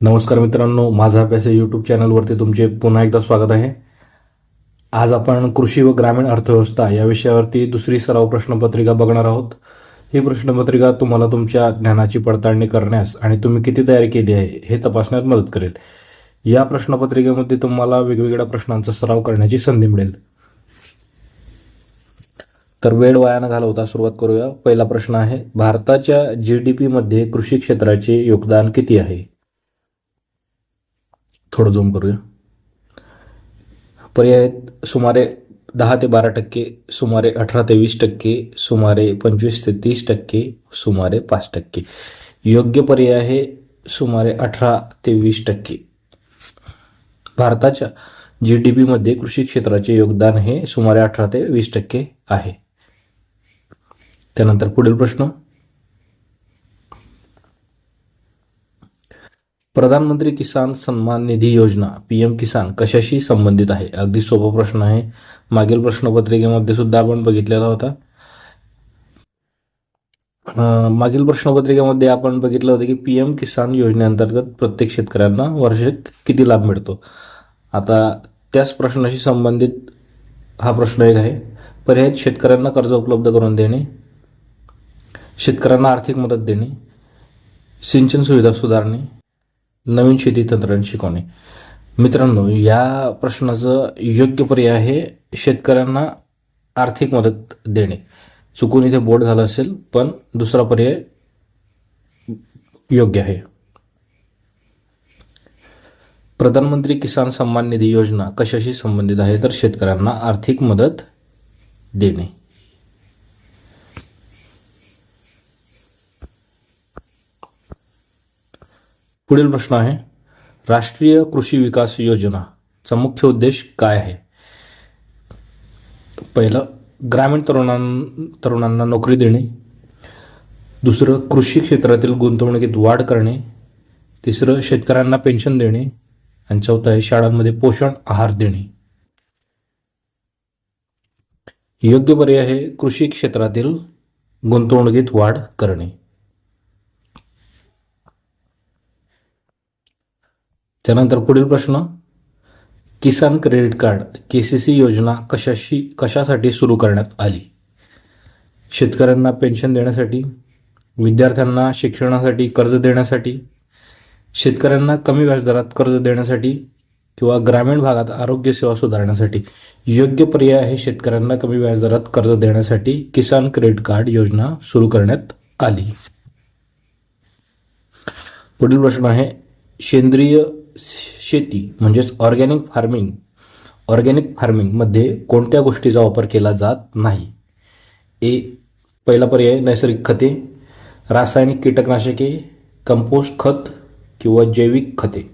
नमस्कार मित्रांनो माझा अभ्यास या यूट्यूब चॅनलवरती तुमचे पुन्हा एकदा स्वागत आहे. आज आपण कृषी व ग्रामीण अर्थव्यवस्था या विषयावरती दुसरी सराव प्रश्नपत्रिका बघणार आहोत. ही प्रश्नपत्रिका तुम्हाला तुमच्या ज्ञानाची पडताळणी करण्यास आणि तुम्ही किती तयारी केली आहे हे तपासण्यात मदत करेल. या प्रश्नपत्रिकेमध्ये तुम्हाला वेगवेगळ्या प्रश्नांचा सराव करण्याची संधी मिळेल. तर वेळ वाया न घालवता सुरुवात करूया. पहिला प्रश्न आहे भारताच्या जी डी पीमध्ये कृषी क्षेत्राचे योगदान किती आहे? थोडं झूम करूया. पर्याय आहेत सुमारे दहा ते बारा टक्के सुमारे अठरा ते वीस टक्के सुमारे पंचवीस ते तीस टक्के सुमारे पाच टक्के. योग्य पर्याय आहे सुमारे अठरा ते वीस टक्के. भारताच्या जी डी पीमध्ये कृषी क्षेत्राचे योगदान हे सुमारे अठरा ते वीस टक्के आहे. त्यानंतर पुढील प्रश्न. प्रधानमंत्री किसान सन्मान निधी योजना पी एम किसान कशाशी संबंधित आहे? अगदी सोपा प्रश्न आहे. मागील प्रश्नपत्रिकेमध्ये सुद्धा आपण बघितलेला होता. मागील प्रश्नपत्रिकेमध्ये आपण बघितलं होतं की पी एम किसान योजनेअंतर्गत प्रत्येक शेतकऱ्यांना वार्षिक किती लाभ मिळतो? आता त्याच प्रश्नाशी संबंधित हा प्रश्न एक आहे. पर्याय शेतकऱ्यांना कर्ज उपलब्ध करून देणे शेतकऱ्यांना आर्थिक मदत देणे सिंचन सुविधा सुधारणे नवीन शेती तंत्रज्ञान शिकवणे. मित्रांनो या प्रश्नाचं योग्य पर्याय आहे शेतकऱ्यांना आर्थिक मदत देणे. चुकून इथे बोर्ड झालं असेल पण दुसरा पर्याय योग्य आहे. प्रधानमंत्री किसान सन्मान निधी योजना कशाशी संबंधित आहे? तर शेतकऱ्यांना आर्थिक मदत देणे. पुढील प्रश्न आहे राष्ट्रीय कृषी विकास योजनाचा मुख्य उद्देश काय आहे? पहिलं ग्रामीण तरुणां तरुणांना नोकरी देणे. दुसरं कृषी क्षेत्रातील गुंतवणुकीत वाढ करणे. तिसरं शेतकऱ्यांना पेन्शन देणे. आणि चौथं आहे शाळांमध्ये पोषण आहार देणे. योग्य पर्याय आहे कृषी क्षेत्रातील गुंतवणुकीत वाढ करणे. त्यानंतर पुढील प्रश्न Kisan credit card K C C योजना कशाशी कशासाठी सुरू करण्यात आली? शेतकऱ्यांना पेन्शन देण्यासाठी विद्यार्थ्यांना शिक्षणासाठी कर्ज देण्यासाठी शेतकऱ्यांना कमी व्याजदरात कर्ज देण्यासाठी किंवा ग्रामीण भागात आरोग्य सेवा सुधारण्यासाठी योग्य पर्याय आहे शेतकऱ्यांना कमी व्याजदरात कर्ज देण्यासाठी किसान क्रेडिट कार्ड योजना सुरू करण्यात आली. पुढील प्रश्न आहे सेंद्रिय शेती म्हणजेच ऑर्गॅनिक फार्मिंग ऑर्गॅनिक फार्मिंगमध्ये कोणत्या गोष्टीचा वापर केला जात नाही? ए पहिला पर्याय नैसर्गिक खते रासायनिक कीटकनाशके कंपोस्ट खत किंवा जैविक खते.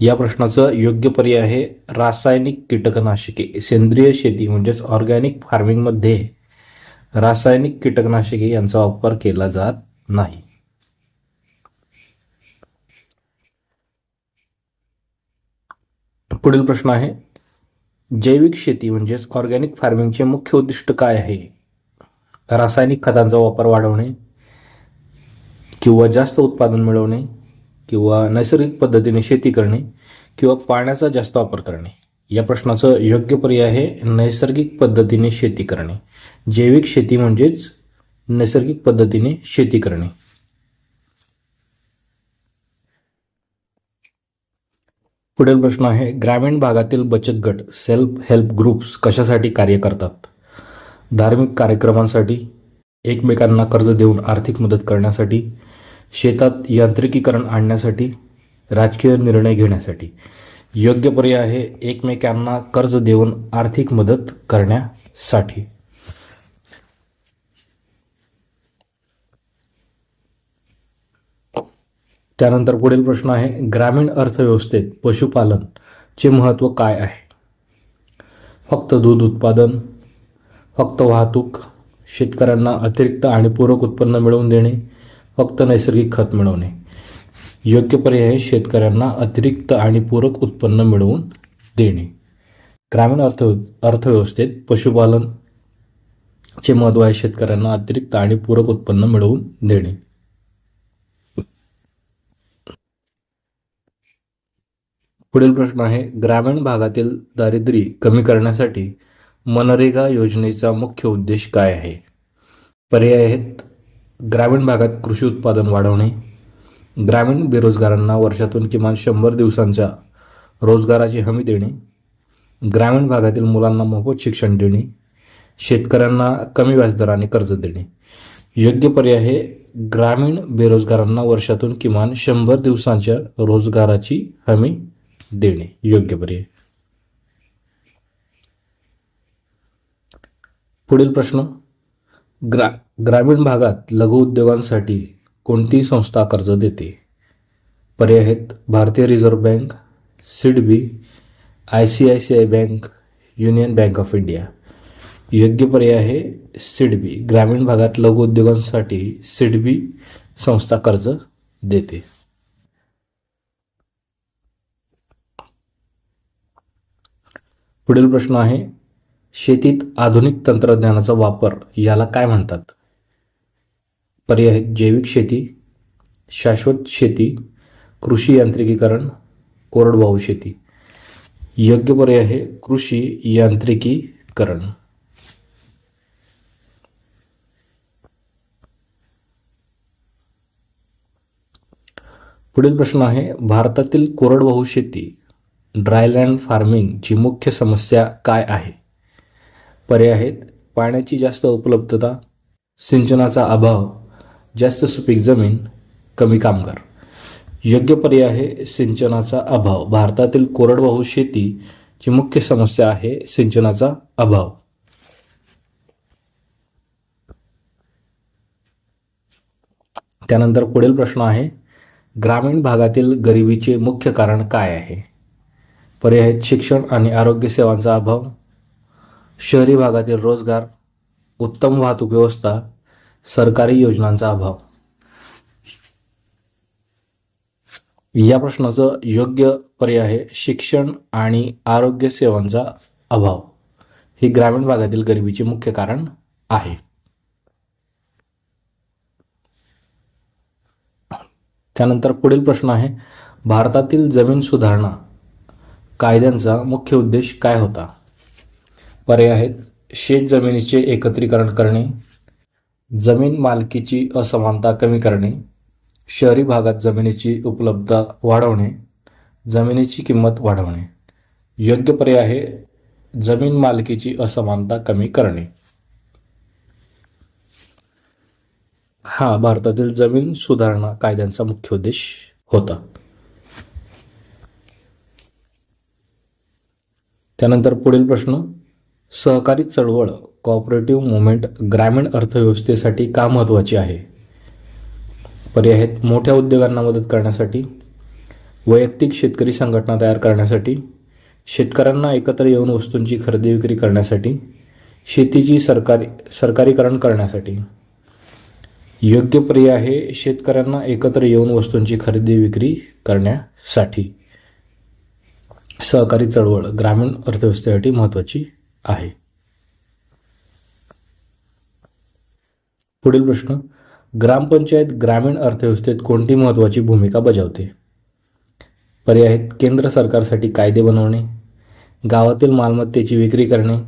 या प्रश्नाचं योग्य पर्याय आहे रासायनिक कीटकनाशके. सेंद्रिय शेती म्हणजेच ऑर्गॅनिक फार्मिंगमध्ये रासायनिक कीटकनाशके यांचा वापर केला जात नाही. पुढील प्रश्न आहे. जैविक शेती म्हणजेच ऑर्गॅनिक फार्मिंगचे मुख्य उद्दिष्ट काय आहे? रासायनिक खतांचा वापर वाढवणे किंवा जास्त उत्पादन मिळवणे किंवा नैसर्गिक पद्धतीने शेती करणे किंवा पाण्याचा जास्त वापर करणे. या प्रश्नाचं योग्य पर्याय आहे नैसर्गिक पद्धतीने शेती करणे. जैविक शेती म्हणजेच नैसर्गिक पद्धतीने शेती करणे. पुढील प्रश्न आहे ग्रामीण भागातील बचत गट सेल्फ हेल्प ग्रुप्स कशासाठी कार्य करतात? धार्मिक कार्यक्रमांसाठी एकमेकांना कर्ज देऊन आर्थिक मदत करण्यासाठी शेतात यांत्रिकीकरण आणण्यासाठी राजकीय निर्णय घेण्यासाठी. योग्य पर्याय आहे एकमेकांना कर्ज देऊन आर्थिक मदत करण्यासाठी. त्यानंतर पुढील प्रश्न आहे ग्रामीण अर्थव्यवस्थेत पशुपालनचे महत्त्व काय आहे? फक्त दूध उत्पादन फक्त वाहतूक शेतकऱ्यांना अतिरिक्त आणि पूरक उत्पन्न मिळवून देणे फक्त नैसर्गिक खत मिळवणे. योग्य पर्याय शेतकऱ्यांना अतिरिक्त आणि पूरक उत्पन्न मिळवून देणे. ग्रामीण अर्थ अर्थव्यवस्थेत पशुपालन चे महत्त्व आहे शेतकऱ्यांना अतिरिक्त आणि पूरक उत्पन्न मिळवून देणे. पुढील प्रश्न आहे ग्रामीण भागातील दारिद्र्य कमी करण्यासाठी मनरेगा योजनेचा मुख्य उद्देश काय आहे? पर्याय आहेत ग्रामीण भागात कृषी उत्पादन वाढवणे ग्रामीण बेरोजगारांना वर्षातून किमान शंभर दिवसांच्या रोजगाराची हमी देणे ग्रामीण भागातील मुलांना मोफत शिक्षण देणे शेतकऱ्यांना कमी व्याजदराने कर्ज देणे. योग्य पर्याय आहे ग्रामीण बेरोजगारांना वर्षातून किमान शंभर दिवसांच्या रोजगाराची हमी देणे. योग्य पर्याय. पुढील प्रश्न. ग्रा ग्रामीण भागात लघु उद्योगांसाठी कोणती संस्था कर्ज देते? पर्याय आहेत Bharatiya reserve bank SIDBI I C I C I bank union bank of India. योग्य पर्याय आहे सिडबी. ग्रामीण भागात लघु उद्योगांसाठी सिडबी संस्था कर्ज देते. पुढील प्रश्न आहे शेतीत आधुनिक तंत्रज्ञानाचा वापर याला काय म्हणतात? पर्याय आहेत जैविक शेती शाश्वत शेती कृषी यांत्रिकीकरण कोरडवाहू शेती. योग्य पर्याय आहे कृषी यांत्रिकीकरण. पुढील प्रश्न आहे भारतातील कोरडवाहू शेती ड्रायलँड फार्मिंगची मुख्य समस्या काय आहे? पर्याय आहेत पाण्याची जास्त उपलब्धता सिंचनाचा अभाव जास्त सुपीक जमीन कमी कामगार. योग्य पर्याय आहे सिंचनाचा अभाव. भारतातील कोरडवाहू शेतीची मुख्य समस्या आहे सिंचनाचा अभाव. त्यानंतर पुढील प्रश्न आहे ग्रामीण भागातील गरिबीचे मुख्य कारण काय आहे? पर्याय आहेत शिक्षण आणि आरोग्य सेवांचा अभाव. शहरी भागातील रोजगार उत्तम वाहतूक व्यवस्था सरकारी योजनांचा अभाव. या प्रश्नाचं योग्य पर्याय आहे शिक्षण आणि आरोग्य सेवांचा अभाव. हे ग्रामीण भागातील गरिबीचे मुख्य कारण आहे. त्यानंतर पुढील प्रश्न आहे भारतातील जमीन सुधारणा. कायद्यांचा मुख्य उद्देश काय होता? पर्याय आहेत. शेत जमिनीचे एकत्रीकरण करणे जमीन मालकीची असमानता कमी करणे शहरी भागात जमिनीची उपलब्धता वाढवणे जमिनीची किंमत वाढवणे. योग्य पर्याय आहे जमीन मालकीची असमानता कमी करणे. हा भारतातील जमीन सुधारणा कायद्यांचा मुख्य उद्देश होता. त्यानंतर पुढील प्रश्न. सहकारी चळवळ कॉपरेटिव्ह मुवमेंट ग्रामीण अर्थव्यवस्थेसाठी का महत्त्वाची आहे? पर्याय आहेत मोठ्या उद्योगांना मदत करण्यासाठी वैयक्तिक शेतकरी संघटना तयार करण्यासाठी शेतकऱ्यांना एकत्र येऊन वस्तूंची खरेदी विक्री करण्यासाठी शेतीची सरकारी सरकारीकरण करण्यासाठी. योग्य पर्याय आहे शेतकऱ्यांना एकत्र येऊन वस्तूंची खरेदी विक्री करण्यासाठी. सहकारी चळवळ ग्रामीण अर्थव्यवस्थेसाठी महत्त्वाची आहे. पुढील प्रश्न ग्रामपंचायत ग्रामीण अर्थव्यवस्थेत कोणती महत्त्वाची भूमिका बजावते? पर्याय आहेत केंद्र सरकारसाठी कायदे बनवणे गावातील मालमत्तेची विक्री करणे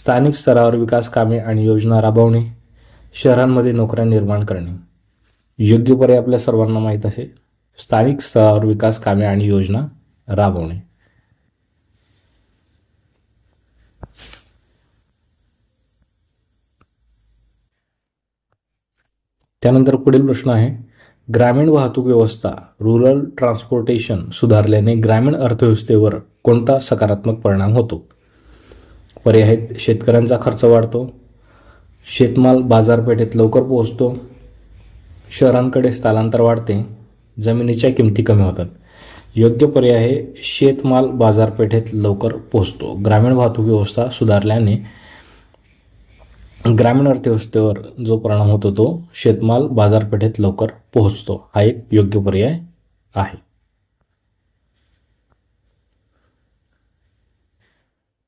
स्थानिक स्तरावर विकास कामे आणि योजना राबवणे शहरांमध्ये नोकऱ्या निर्माण करणे. योग्य पर्याय आपल्या सर्वांना माहीत असेल. स्थानिक स्तरावर विकास कामे आणि योजना राबवणे. त्यानंतर पुढील प्रश्न आहे. ग्रामीण वाहतूक व्यवस्था रुरल ट्रान्सपोर्टेशन सुधारल्याने ग्रामीण अर्थव्यवस्थेवर कोणता सकारात्मक परिणाम होतो? पर्याय आहेत शेतकऱ्यांचा खर्च वाढतो शेतमाल बाजारपेठेत लवकर पोहोचतो शहरांकडे स्थलांतर वाढते जमिनीच्या किमती कमी होतात. योग्य पर्याय आहे शेतमाल बाजारपेठेत लवकर पोहोचतो. ग्रामीण वाहतूक व्यवस्था सुधारल्याने ग्रामीण अर्थव्यवस्थेवर जो परिणाम होतो तो शेतमाल बाजारपेठेत लवकर पोहोचतो. हा एक योग्य पर्याय आहे.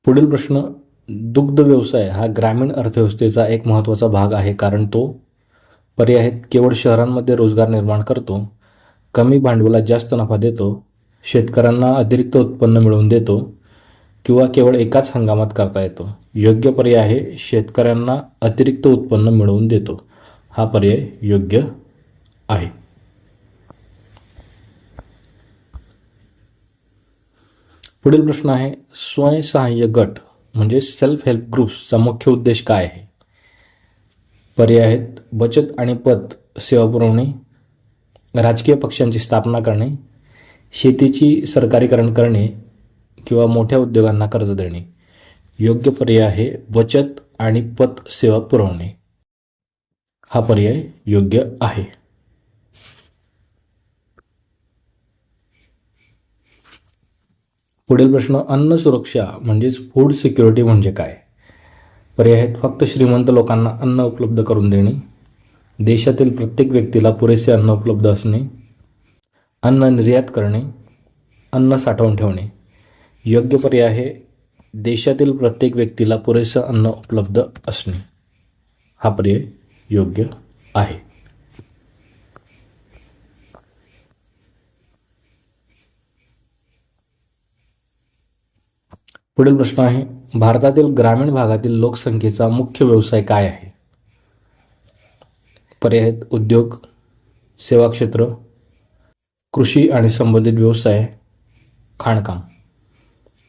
पुढील प्रश्न दुग्ध व्यवसाय हा ग्रामीण अर्थव्यवस्थेचा एक महत्त्वाचा भाग आहे कारण तो पर्याय केवळ शहरांमध्ये रोजगार निर्माण करतो कमी भांडवलात जास्त नफा देतो शेतकऱ्यांना अतिरिक्त उत्पन्न मिळवून देतो किंवा केवळ एकाच हंगामात करता येतो. योग्य पर्याय आहे शेतकऱ्यांना अतिरिक्त उत्पन्न मिळवून देतो. हा पर्याय योग्य आहे. पुढील प्रश्न आहे स्वयंसहाय्य गट म्हणजे सेल्फ हेल्प ग्रुप्सचा मुख्य उद्देश काय आहे? पर्याय आहेत बचत आणि पत सेवा पुरवणे राजकीय पक्षांची स्थापना करणे शेतीची सरकारीकरण करणे किंवा मोठ्या उद्योगांना कर्ज देणे. योग्य पर्याय आहे बचत आणि पत सेवा पुरवणे. हा पर्याय योग्य आहे. पुढील प्रश्न अन्न सुरक्षा म्हणजेच फूड सिक्युरिटी म्हणजे काय? पर्याय आहेत फक्त श्रीमंत लोकांना अन्न उपलब्ध करून देणे. देशातील प्रत्येक व्यक्तीला पुरेसे अन्न उपलब्ध असणे. अन्न निर्यात करणे. अन्न साठवून ठेवणे. योग्य पर्याय आहे. देशातील प्रत्येक व्यक्तीला पुरेसं अन्न उपलब्ध असणे. हा पर्याय योग्य आहे. पुढील प्रश्न आहे भारतातील ग्रामीण भागातील लोकसंख्येचा मुख्य व्यवसाय काय आहे? पर्याय आहेत उद्योग सेवा क्षेत्र कृषी आणि संबंधित व्यवसाय खाणकाम.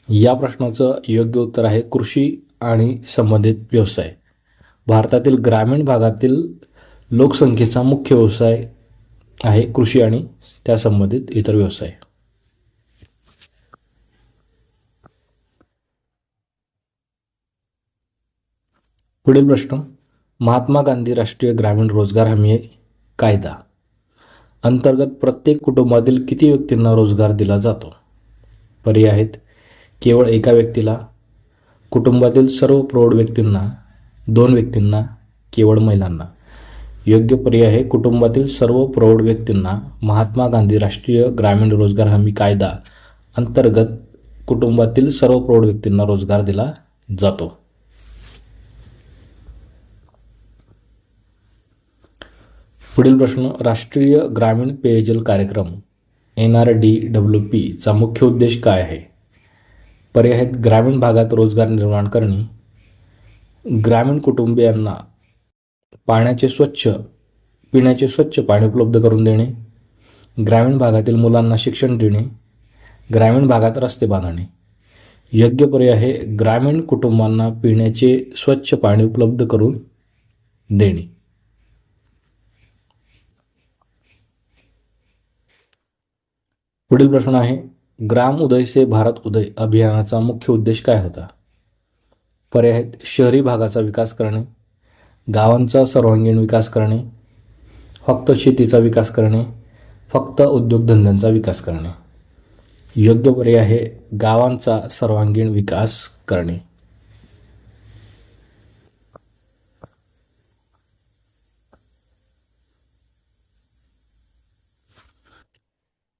या प्रश्नाचं योग्य उत्तर आहे कृषी आणि संबंधित व्यवसाय. भारतातील ग्रामीण भागातील लोकसंख्येचा मुख्य व्यवसाय आहे कृषी आणि त्या संबंधित इतर व्यवसाय. पुढील प्रश्न महात्मा गांधी राष्ट्रीय ग्रामीण रोजगार हमी कायदा. अंतर्गत प्रत्येक कुटुंबातील किती व्यक्तींना रोजगार दिला जातो? पर्याय आहेत केवळ एका व्यक्तीला कुटुंबातील सर्व प्रौढ व्यक्तींना दोन व्यक्तींना केवळ महिलांना. योग्य पर्याय आहे कुटुंबातील सर्व प्रौढ व्यक्तींना. महात्मा गांधी राष्ट्रीय ग्रामीण रोजगार हमी कायदा अंतर्गत कुटुंबातील सर्व प्रौढ व्यक्तींना रोजगार दिला जातो. पुढील प्रश्न राष्ट्रीय ग्रामीण पेयजल कार्यक्रम एन आर डी डब्ल्यू पीचा मुख्य उद्देश काय आहे? पर्याय आहेत ग्रामीण भागात रोजगार निर्माण करणे. ग्रामीण कुटुंबियांना पाण्याचे स्वच्छ पिण्याचे स्वच्छ पाणी उपलब्ध करून देणे. ग्रामीण भागातील मुलांना शिक्षण देणे. ग्रामीण भागात रस्ते बांधणे. योग्य पर्याय आहे ग्रामीण कुटुंबांना पिण्याचे स्वच्छ पाणी उपलब्ध करून देणे. पुढील प्रश्न आहे ग्राम उदय से भारत उदय अभियानाचा मुख्य उद्देश काय होता? पर्याय आहेत शहरी भागाचा विकास करणे गावांचा सर्वांगीण विकास करणे फक्त शेतीचा विकास करणे फक्त उद्योगधंद्यांचा विकास करणे. योग्य पर्याय आहे गावांचा सर्वांगीण विकास करणे.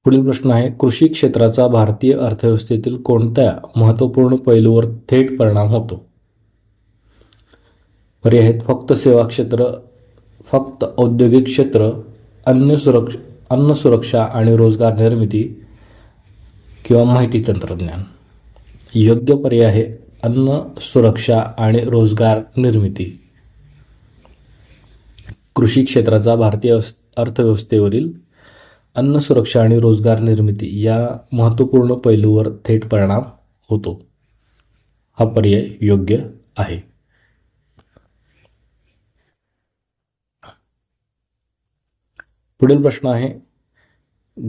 पुढील प्रश्न आहे कृषी क्षेत्राचा भारतीय अर्थव्यवस्थेतील कोणत्या महत्त्वपूर्ण पैलूवर थेट परिणाम होतो? पर्याय आहेत फक्त सेवा क्षेत्र फक्त औद्योगिक क्षेत्र अन्न सुरक्ष अन्न सुरक्षा आणि रोजगार निर्मिती किंवा माहिती तंत्रज्ञान. योग्य पर्याय आहे अन्न सुरक्षा आणि रोजगार निर्मिती. कृषी क्षेत्राचा भारतीय अर्थव्यवस्थेवरील अन्न सुरक्षा आणि रोजगार निर्मिती या महत्त्वपूर्ण पैलूवर थेट परिणाम होतो. हा पर्याय योग्य आहे. पुढील प्रश्न आहे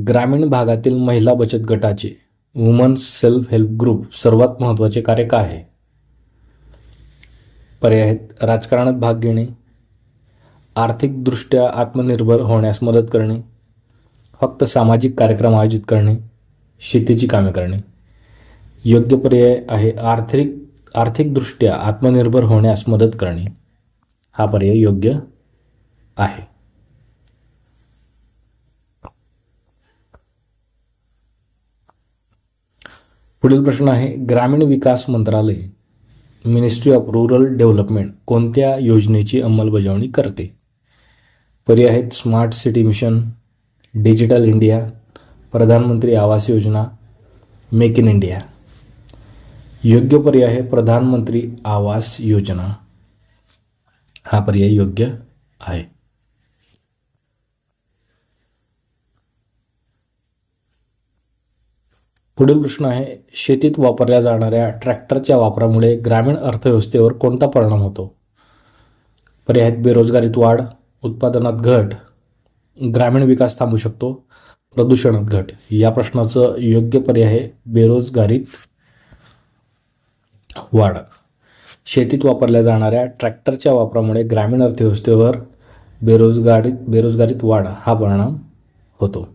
ग्रामीण भागातील महिला बचत गटाचे वुमन्स सेल्फ हेल्प ग्रुप सर्वात महत्त्वाचे कार्य काय आहे? पर्याय आहेत राजकारणात भाग घेणे आर्थिकदृष्ट्या आत्मनिर्भर होण्यास मदत करणे फक्त सामाजिक कार्यक्रम आयोजित करणे शेतीची कामे करणे. योग्य पर्याय आहे आर्थिक आर्थिकदृष्ट्या आत्मनिर्भर होण्यास मदत करणे. हा पर्याय योग्य आहे. पुढील प्रश्न आहे ग्रामीण विकास मंत्रालय मिनिस्ट्री ऑफ रुरल डेव्हलपमेंट कोणत्या योजनेची अंमलबजावणी करते? पर्याय आहेत smart city mission digital India Pradhan Mantri Awas Yojana make in India. योग्य पर्याय आहे प्रधानमंत्री आवास योजना. हा पर्याय योग्य आहे. पुढील प्रश्न आहे शेतीत वापरल्या जाणाऱ्या ट्रॅक्टरच्या वापरामुळे ग्रामीण अर्थव्यवस्थेवर कोणता परिणाम होतो? पर्याय आहेत बेरोजगारीत वाढ उत्पादनात घट ग्रामीण विकास थांबू शकतो. प्रदूषणात घट. या प्रश्नाचं योग्य पर्याय आहे बेरोजगारीत वाढ. शेतीत वापरल्या जाणाऱ्या ट्रॅक्टरच्या वापरामुळे ग्रामीण अर्थव्यवस्थेवर बेरोजगारीत बेरोजगारीत वाढ हा परिणाम होतो.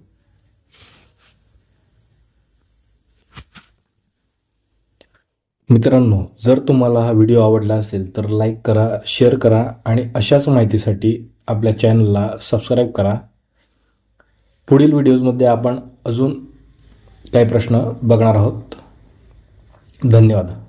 मित्रांनो जर तुम्हाला हा व्हिडिओ आवडला असेल तर लाईक करा शेअर करा आणि अशाच माहितीसाठी आपल्या चॅनलला सबस्क्राईब करा. पुढील व्हिडिओजमध्ये आपण अजून काही प्रश्न बघणार आहोत. धन्यवाद.